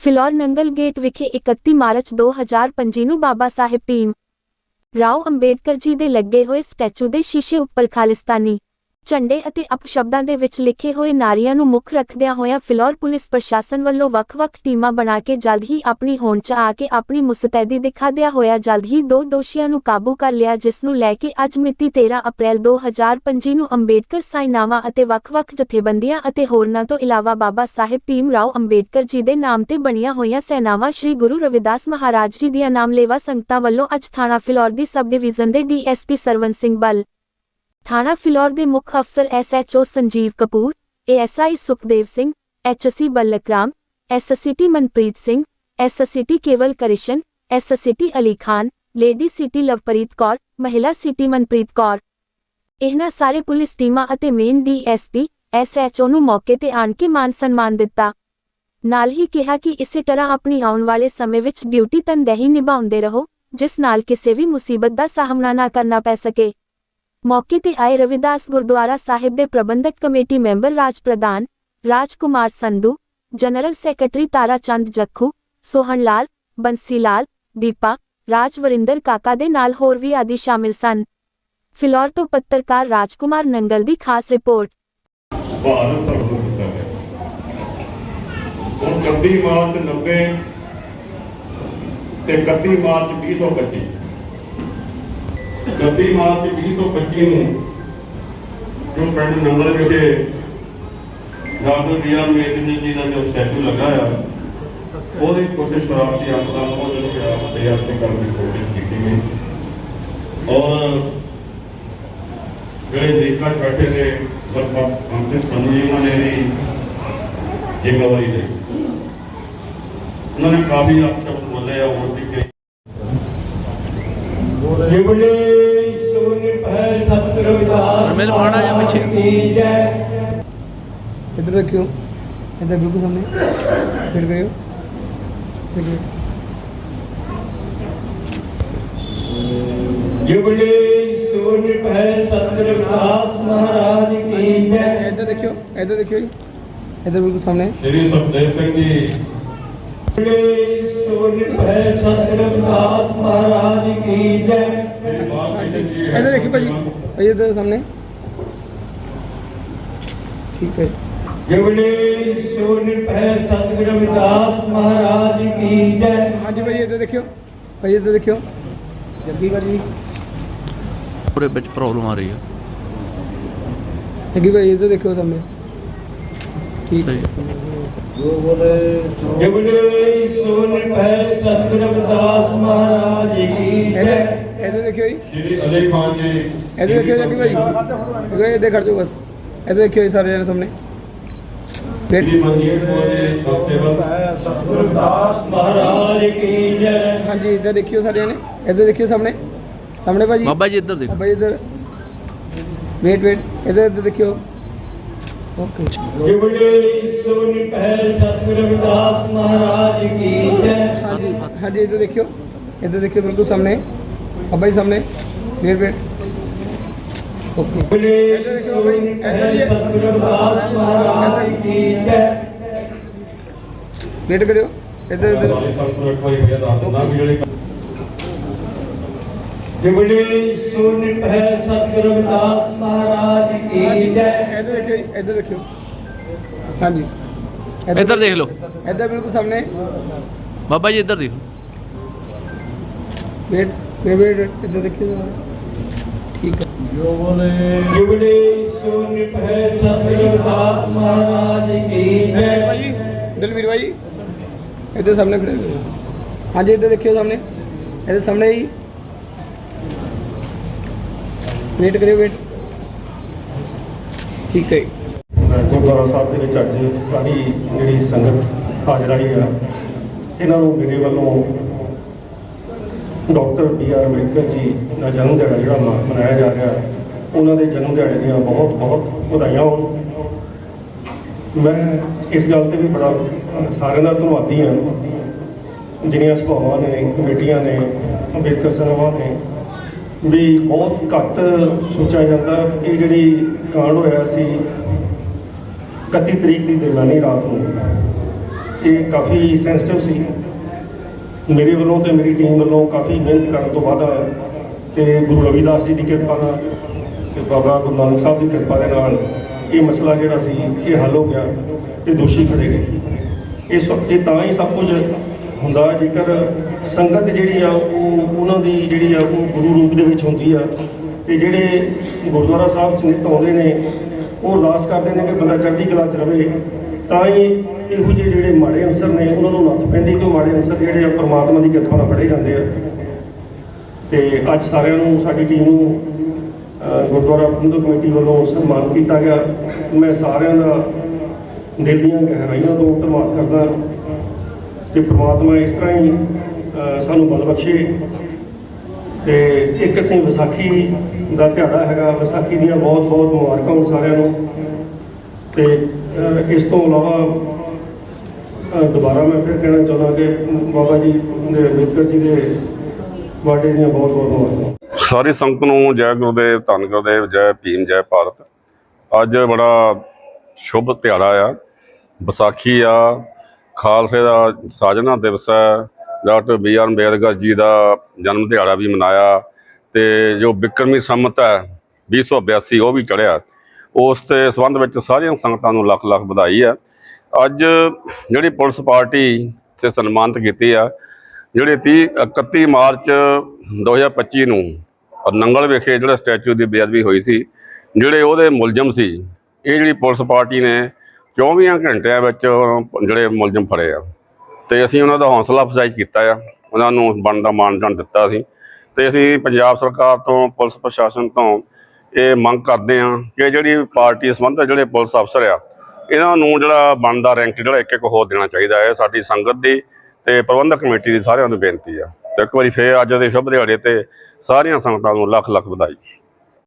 Phillaur Nangal gate ਵਿਖੇ 31 March 2025 ਨੂੰ ਬਾਬਾ ਸਾਹਿਬ ਭੀਮ ਰਾਓ ਅੰਬੇਡਕਰ ਜੀ ਦੇ ਲੱਗੇ ਹੋਏ ਸਟੈਚੂ ਦੇ ਸ਼ੀਸ਼ੇ ਉੱਪਰ ਖਾਲਿਸਤਾਨੀ ਝੰਡੇ ਅਤੇ ਅਪਸ਼ਬਦਾਂ ਦੇ ਵਿੱਚ ਲਿਖੇ ਹੋਏ ਨਾਰੀਆਂ ਨੂੰ ਮੁੱਖ ਰੱਖਦਿਆਂ ਹੋਇਆ ਫਿਲੌਰ ਪੁਲਿਸ ਪ੍ਰਸ਼ਾਸਨ ਵੱਲੋਂ ਵੱਖ-ਵੱਖ ਟੀਮਾਂ ਬਣਾ ਕੇ ਜਲਦ ਹੀ ਆਪਣੀ ਹੋਂਦ ਆ ਕੇ ਆਪਣੀ ਮੁਸਤੈਦੀ ਦਿਖਾਦਿਆਂ ਹੋਇਆ ਜਲਦ ਹੀ ਦੋ ਦੋਸ਼ੀਆਂ ਨੂੰ ਕਾਬੂ ਕਰ ਲਿਆ, ਜਿਸ ਨੂੰ ਲੈ ਕੇ ਅੱਜ ਮਿਤੀ 13 ਅਪ੍ਰੈਲ 2025 ਨੂੰ ਅੰਬੇਡਕਰ ਸਾਈਨਾਵਾਂ ਅਤੇ ਵੱਖ-ਵੱਖ ਜਥੇਬੰਦੀਆਂ ਅਤੇ ਹੋਰਨਾਂ ਤੋਂ ਇਲਾਵਾ ਬਾਬਾ ਸਾਹਿਬ ਭੀਮ ਰਾਓ ਅੰਬੇਡਕਰ ਜੀ ਦੇ ਨਾਮ ਤੇ ਬਣੀਆਂ ਹੋਈਆਂ ਸੈਨਾਵਾਂ ਸ੍ਰੀ ਗੁਰੂ ਰਵਿਦਾਸ ਮਹਾਰਾਜ ਜੀ ਦੀਆਂ ਨਾਮਲੇਵਾ ਸੰਗਤਾਂ ਵੱਲੋਂ ਅੱਜ ਥਾਣਾ ਫਿਲੌਰ ਦੀ ਸਬ ਡਿਵੀਜ਼ਨ ਦੇ ਡੀਐਸਪੀ ਸਰਵਨ ਸਿੰਘ ਬਲ ਥਾਣਾ ਫਿਲੌਰ ਦੇ ਮੁੱਖ ਅਫਸਰ SHO Sanjeev Kapoor ASI Sukhdev Singh HC Balkaram SCT Manpreet Singh SCT Kewal Krishan SCT Ali Khan, lady CT Lovepreet Kaur, ਮਹਿਲਾ ਸਿਟੀ ਮਨਪ੍ਰੀਤ ਕੌਰ। ਇਹਨਾਂ ਸਾਰੇ ਪੁਲਿਸ ਟੀਮਾਂ ਅਤੇ ਮੇਨ ਡੀਐਸਪੀ ਐਸਐਚਓ ਨੂੰ ਮੌਕੇ ਤੇ ਆਣ ਕੇ ਮਾਨ ਸਨਮਾਨ ਦਿੱਤਾ। ਨਾਲ ਹੀ ਕਿਹਾ ਕਿ ਇਸੇ ਤਰ੍ਹਾਂ ਆਪਣੀ ਆਉਣ ਵਾਲੇ ਸਮੇਂ ਵਿੱਚ ਡਿਊਟੀ ਤਨਦੇਹੀ ਨਿਭਾਉਂਦੇ ਰਹੋ, ਜਿਸ ਨਾਲ ਕਿਸੇ ਵੀ ਮੁਸੀਬਤ ਦਾ ਸਾਹਮਣਾ ਨਾ ਕਰਨਾ ਪੈ ਸਕੇ। ਮੌਕੇ ਤੇ ਆਏ ਰਵਿਦਾਸ ਗੁਰਦੁਆਰਾ ਸਾਹਿਬ ਦੇ ਪ੍ਰਬੰਧਕ ਕਮੇਟੀ ਮੈਂਬਰ ਰਾਜ ਪ੍ਰਧਾਨ, ਰਾਜਕੁਮਾਰ ਸੰਧੂ, ਜਨਰਲ ਸੈਕਟਰੀ ਤਾਰਾ ਚੰਦ ਜੱਖੂ ਸੋਹਣ ਲਾਲ ਬੰਸੀ ਲਾਲ ਦੀਪਾ, ਰਾਜਵਰਿੰਦਰ ਕਾਕਾ ਦੇ ਨਾਲ ਹੋਰ ਵੀ ਆਦਿ ਸ਼ਾਮਿਲ ਸਨ। ਫਿਲੌਰ ਤੋਂ ਪੱਤਰਕਾਰ ਰਾਜਕੁਮਾਰ ਨੰਗਲ ਦੀ ਖਾਸ ਰਿਪੋਰਟ। ਭਾਰਤ ਸਰਵ ਕੀਤਾ ਗਿਆ ਹੁਣ 31 ਮਾਰਚ 90 ਤੇ 31 ਮਾਰਚ 2025 31 ਮਾਰਚ 2025 ਨੂੰ ਜੋ ਪਿੰਡ ਨੰਗਲ ਵਿਖੇ doctor B R Ambedkar ji ਦਾ ਜੋ ਸਟੈਚੂ ਲੱਗਾ ਆ, ਉਹਦੀ ਕੋਸ਼ਿਸ਼ ਸ਼ਰਾਰਤੀ ਅੰਤਰਾਂ ਤੋਂ ਜਿਹੜੀ ਆ ਬੇਅਦਬੀ ਕਰਨ ਦੀ ਕੋਸ਼ਿਸ਼ ਕੀਤੀ ਗਈ। ਔਰ ਜਿਹੜੇ ਅਮਰੀਕਾ ਬੈਠੇ ਨੇ, ਲਗਭਗ ਅੰਤਿਮ ਸਾਨੂੰ ਨੇ ਇਹਦੀ ਜ਼ਿੰਮੇਵਾਰੀ ਲਈ। ਉਹਨਾਂ ਨੇ ਕਾਫੀ ਅਪਸ਼ਬਦ ਬੋਲੇ ਆ, ਹੋਰ ਵੀ ਜਿਵਲੇ ਸੋ ਨਿਰਭੈ ਸਤਿ ਰਵਿਦਾਸ ਮੇਰੇ ਮਾੜਾ ਜਿਹਾ ਪਿੱਛੇ। ਇਧਰ ਰੱਖਿਓ ਇਧਰ ਬਿਲਕੁਲ ਸਾਹਮਣੇ। ਫਿਰ ਗਏ ਫਿਰ ਗਏ ਜਿਵਲੇ ਸੋ ਨਿਰਭੈ ਸਤਿ ਰਵਿਦਾਸ ਮਹਾਰਾਜ ਕੀ ਜੈ। ਇਧਰ ਦੇਖਿਓ। ਇਧਰ ਦੇਖਿਓ ਇਧਰ ਬਿਲਕੁਲ ਸਾਹਮਣੇ। ਸ੍ਰੀ ਸੁਖਦੇਵ ਸਿੰਘ ਜੀ। ਜਿਹੜੇ ਸੋਨਿਤ ਹੈ ਸਤਿਗੁਰੂ ਦਾਸ ਮਹਾਰਾਜ ਕੀ ਜੈ। ਇਹਦੇ ਦੇਖੀ ਭਾਜੀ ਇਹ ਦੇ ਸਾਹਮਣੇ। ਠੀਕ ਹੈ ਜਿਹੜੇ ਸੋਨਿਤ ਹੈ ਸਤਿਗੁਰੂ ਦਾਸ ਮਹਾਰਾਜ ਕੀ ਜੈ। ਹਾਂਜੀ ਭਾਜੀ ਇਹਦੇ ਦੇਖਿਓ। ਭਾਜੀ ਇਹਦੇ ਦੇਖਿਓ। ਜੱਗੀ ਭਾਜੀ। ਪੂਰੇ ਵਿੱਚ ਪ੍ਰੋਬਲਮ ਆ ਰਹੀ ਹੈ ਜੱਗੀ ਭਾਈ ਇਹਦੇ ਦੇਖਿਓ ਸਾਹਮਣੇ। ਠੀਕ। ਹੈ ਹਾਂਜੀ ਇੱਧਰ ਦੇਖਿਓ ਸਾਰੇ ਜਣੇ। ਇੱਧਰ ਦੇਖਿਓ ਸਾਹਮਣੇ। ਸਾਹਮਣੇ ਬਾਬਾ ਜੀ ਇੱਧਰ ਦੇਖੋ। ਬਾਬਾ ਜੀ ਇੱਧਰ। ਵੇਟ ਵੇਟ ਇੱਧਰ ਇੱਧਰ ਦੇਖਿਓ। ਓਕੇ ਜਿਵੜੇ ਸੋਨੀ ਪਹਿ ਸਤਿਗੁਰੂ ਰਵਿਦਾਸ ਮਹਾਰਾਜ ਕੀ ਜੈ। ਹਾਂਜੀ ਹਾਂਜੀ ਇਧਰ ਦੇਖਿਓ ਇਧਰ ਦੇਖਿਓ ਬਿਲਕੁਲ ਸਾਹਮਣੇ। ਅੱਬਾ ਜੀ ਸਾਹਮਣੇ ਮੇਰ ਬੇ ਓਕੇ। ਜਿਵੜੇ ਸੋਨੀ ਪਹਿ ਸਤਿਗੁਰੂ ਰਵਿਦਾਸ ਮਹਾਰਾਜ ਕੀ ਜੈ। ਵੇਟ ਕਰਿਓ। ਇਧਰ ਇਧਰ। ਸਭ ਤੋਂ ਅੱਠਵਾਂ ਹੀ ਹੋਇਆ ਤਾਂ ਨਾ ਵੀ ਜਿਹੜੇ ਜਿਵੜੇ ਸੁਨਿਤ ਹੈ ਸਤਿਗੁਰੂ ਦਾਸ ਮਹਾਰਾਜ ਕੀ ਜੈ। ਇਧਰ ਦੇਖਿਓ ਇਧਰ ਦੇਖਿਓ। ਹਾਂਜੀ। ਇੱਧਰ ਦੇਖ ਲਓ। ਇਧਰ ਬਿਲਕੁਲ ਸਾਹਮਣੇ। ਬਾਬਾ ਜੀ ਇਧਰ ਦੇਖੋ। ਵੇਟ ਵੇਟ ਇਧਰ ਦੇਖਿਓ ਠੀਕ ਹੈ। ਜੋ ਬੋਲੇ ਜਿਵੜੇ ਸੁਨਿਤ ਹੈ ਸਤਿਗੁਰੂ ਦਾਸ ਮਹਾਰਾਜ ਕੀ ਜੈ। ਭਾਈ ਦਲਵੀਰ ਭਾਈ। ਇਧਰ ਸਾਹਮਣੇ ਖੜੇ ਹਾਂਜੀ ਇੱਧਰ ਦੇਖਿਓ ਸਾਹਮਣੇ। ਇਹਦੇ ਸਾਹਮਣੇ ਹੀ। ਵੇਟ ਕਰਿਓ ਵੇਟ ਠੀਕ ਹੈ ਜੀ। ਗੁਰਦੁਆਰਾ ਸਾਹਿਬ ਦੇ ਵਿੱਚ ਅੱਜ ਸਾਰੀ ਜਿਹੜੀ ਸੰਗਤ ਹਾਜ਼ਰ ਆਈ ਆ, ਇਹਨਾਂ ਨੂੰ ਮੇਰੇ ਵੱਲੋਂ doctor B R Ambedkar ji ਦਾ ਜਨਮ ਦਿਹਾੜਾ ਜਿਹੜਾ ਮਨਾਇਆ ਜਾ ਰਿਹਾ, ਉਹਨਾਂ ਦੇ ਜਨਮ ਦਿਹਾੜੇ ਦੀਆਂ ਬਹੁਤ ਬਹੁਤ ਵਧਾਈਆਂ ਹੋਣ। ਮੈਂ ਇਸ ਗੱਲ ਤੇ ਵੀ ਬੜਾ, ਸਾਰਿਆਂ ਦਾ ਧੰਨਵਾਦੀ ਹਾਂ। ਜਿਹੜੀਆਂ ਸਭਾਵਾਂ ਨੇ ਕਮੇਟੀਆਂ ਨੇ ਅੰਬੇਦਕਰ ਸਭਾਵਾਂ ਨੇ ਵੀ ਬਹੁਤ ਘੱਟ ਸੋਚਿਆ ਜਾਂਦਾ ਇਹ ਜਿਹੜੀ ਕਾਂਡ ਹੋਇਆ ਸੀ 31 ਤਰੀਕ ਦੀ ਦਰਮਿਆਨੀ ਰਾਤ ਨੂੰ, ਇਹ ਕਾਫੀ ਸੈਂਸਿਟਿਵ ਸੀ। ਮੇਰੇ ਵੱਲੋਂ ਤੇ ਮੇਰੀ ਟੀਮ ਵੱਲੋਂ ਕਾਫੀ ਮਿਹਨਤ ਕਰਨ ਤੋਂ ਬਾਅਦ ਤੇ ਗੁਰੂ ਰਵਿਦਾਸ ਜੀ ਦੀ ਕਿਰਪਾ ਨਾਲ ਤੇ ਬਾਬਾ ਗੁਰੂ ਨਾਨਕ ਸਾਹਿਬ ਦੀ ਕਿਰਪਾ ਦੇ ਨਾਲ ਇਹ ਮਸਲਾ ਜਿਹੜਾ ਸੀ, ਇਹ ਹੱਲ ਹੋ ਗਿਆ ਤੇ ਦੋਸ਼ੀ ਫੜੇ ਗਏ। ਇਹ ਸਭ, ਇਹ ਤਾਂ ਹੀ ਸਭ ਕੁਝ ਹੁੰਦਾ ਜੇਕਰ ਸੰਗਤ ਜਿਹੜੀ ਆ ਉਹ ਉਹਨਾਂ ਦੀ ਜਿਹੜੀ ਆ ਉਹ ਗੁਰੂ ਰੂਪ ਦੇ ਵਿੱਚ ਹੁੰਦੀ ਆ ਤੇ ਜਿਹੜੇ ਗੁਰਦੁਆਰਾ ਸਾਹਿਬ ਚ ਨਿਤ ਆਉਂਦੇ ਨੇ, ਉਹ ਅਰਦਾਸ ਕਰਦੇ ਨੇ ਕਿ ਬੰਦਾ ਚੜ੍ਹਦੀ ਕਲਾ ਚ ਰਵੇ। ਤਾਂ ਹੀ ਇਹੋ ਜਿਹੇ ਜਿਹੜੇ ਮਾੜੇ ਅਨਸਰ ਨੇ, ਉਹਨਾਂ ਨੂੰ ਨੱਥ ਪੈਂਦੀ ਕਿ ਮਾੜੇ ਅਨਸਰ ਜਿਹੜੇ ਆ ਪਰਮਾਤਮਾ ਦੀ ਕਿਰਪਾ ਨਾਲ ਫੜੇ ਜਾਂਦੇ ਆ। ਤੇ ਅੱਜ ਸਾਰਿਆਂ ਨੂੰ, ਸਾਡੀ ਟੀਮ ਨੂੰ ਗੁਰਦੁਆਰਾ ਪ੍ਰਬੰਧਕ ਕਮੇਟੀ ਵੱਲੋਂ ਸਨਮਾਨ ਕੀਤਾ ਗਿਆ। ਮੈਂ ਸਾਰਿਆਂ ਦਾ ਦਿਲ ਦੀਆਂ ਗਹਿਰਾਈਆਂ ਤੋਂ ਧੰਨਵਾਦ ਕਰਦਾ। ਕਿ ਪ੍ਰਮਾਤਮਾ ਇਸ ਤਰ੍ਹਾਂ ਹੀ ਸਾਨੂੰ ਬਲ ਬਖਸ਼ੇ। ਤੇ ਇੱਕ ਅਸੀਂ ਵਿਸਾਖੀ ਦਾ ਦਿਹਾੜਾ ਹੈਗਾ, ਵਿਸਾਖੀ ਦੀਆਂ ਬਹੁਤ ਬਹੁਤ ਮੁਬਾਰਕਾਂ ਹੋਣ ਸਾਰਿਆਂ ਨੂੰ। ਤੇ ਇਸ ਤੋਂ ਇਲਾਵਾ ਦੁਬਾਰਾ ਮੈਂ ਫਿਰ ਕਹਿਣਾ ਚਾਹੁੰਦਾ ਕਿ ਬਾਬਾ ਜੀ ਦੇ ਅੰਬੇਦਕਰ ਜੀ ਦੇ ਬਰਥਡੇ ਦੀਆਂ ਬਹੁਤ ਬਹੁਤ ਮੁਬਾਰਕਾਂ। ਸਾਰੀ ਸੰਗਤ ਨੂੰ ਜੈ ਗੁਰਦੇਵ, ਧੰਨ ਗੁਰਦੇਵ, ਜੈ ਭੀਮ, ਜੈ ਭਾਰਤ। ਅੱਜ ਬੜਾ ਸ਼ੁਭ ਦਿਹਾੜਾ ਆ। ਵਿਸਾਖੀ ਆ, ਖਾਲਸੇ ਦਾ ਸਾਜਨਾ ਦਿਵਸ ਹੈ। Doctor B R Ambedkar ji ਦਾ ਜਨਮ ਦਿਹਾੜਾ ਵੀ ਮਨਾਇਆ ਤੇ ਜੋ ਬਿਕਰਮੀ ਸੰਮਤ ਹੈ 2082 ਉਹ ਵੀ ਚੜਿਆ ਉਸ ਦੇ ਸੰਬੰਧ ਵਿੱਚ ਸਾਰੀਆਂ ਸੰਗਤਾਂ ਨੂੰ ਲੱਖ ਲੱਖ ਵਧਾਈ ਹੈ। ਅੱਜ ਜਿਹੜੀ ਪੁਲਿਸ ਪਾਰਟੀ ਤੇ ਸਨਮਾਨਿਤ ਕੀਤੀ ਆ, ਜਿਹੜੇ 30 31 ਮਾਰਚ 2025 ਨੂੰ ਨੰਗਲ ਵਿਖੇ ਜਿਹੜਾ ਸਟੈਚੂ ਦੀ ਬੇਅਦਬੀ ਹੋਈ ਸੀ, ਜਿਹੜੇ ਉਹਦੇ ਮੁਲਜ਼ਮ ਸੀ, ਇਹ ਜਿਹੜੀ ਪੁਲਿਸ ਪਾਰਟੀ ਨੇ 24 ਘੰਟਿਆਂ ਵਿੱਚ ਜਿਹੜੇ ਮੁਲਜ਼ਮ ਫੜੇ ਆ। ਤੇ ਅਸੀਂ ਉਹਨਾਂ ਦਾ ਹੌਸਲਾ ਅਫਜ਼ਾਈ ਕੀਤਾ ਆ। ਉਹਨਾਂ ਨੂੰ ਬਣਦਾ ਮਾਨਦਾਨ ਦਿੱਤਾ ਸੀ। ਤੇ ਅਸੀਂ ਪੰਜਾਬ ਸਰਕਾਰ ਤੋਂ, ਪੁਲਿਸ ਪ੍ਰਸ਼ਾਸਨ ਤੋਂ ਇਹ ਮੰਗ ਕਰਦੇ ਹਾਂ ਕਿ ਜਿਹੜੀ ਪਾਰਟੀ ਸੰਬੰਧਿਤ ਜਿਹੜੇ ਪੁਲਿਸ ਅਫਸਰ ਆ, ਇਹਨਾਂ ਨੂੰ ਜਿਹੜਾ ਬਣਦਾ ਰੈਂਕ ਜਿਹੜਾ ਇੱਕ ਇੱਕ ਹੋਰ ਦੇਣਾ ਚਾਹੀਦਾ ਹੈ। ਸਾਡੀ ਸੰਗਤ ਦੀ ਤੇ ਪ੍ਰਬੰਧਕ ਕਮੇਟੀ ਦੀ ਸਾਰਿਆਂ ਨੂੰ ਬੇਨਤੀ ਆ। ਤੇ ਇੱਕ ਵਾਰੀ ਫੇਰ ਅੱਜ ਦੇ ਸ਼ੁਭ ਦਿਹਾੜੇ ਤੇ ਸਾਰੀਆਂ ਸੰਗਤਾਂ ਨੂੰ ਲੱਖ ਲੱਖ ਵਧਾਈ।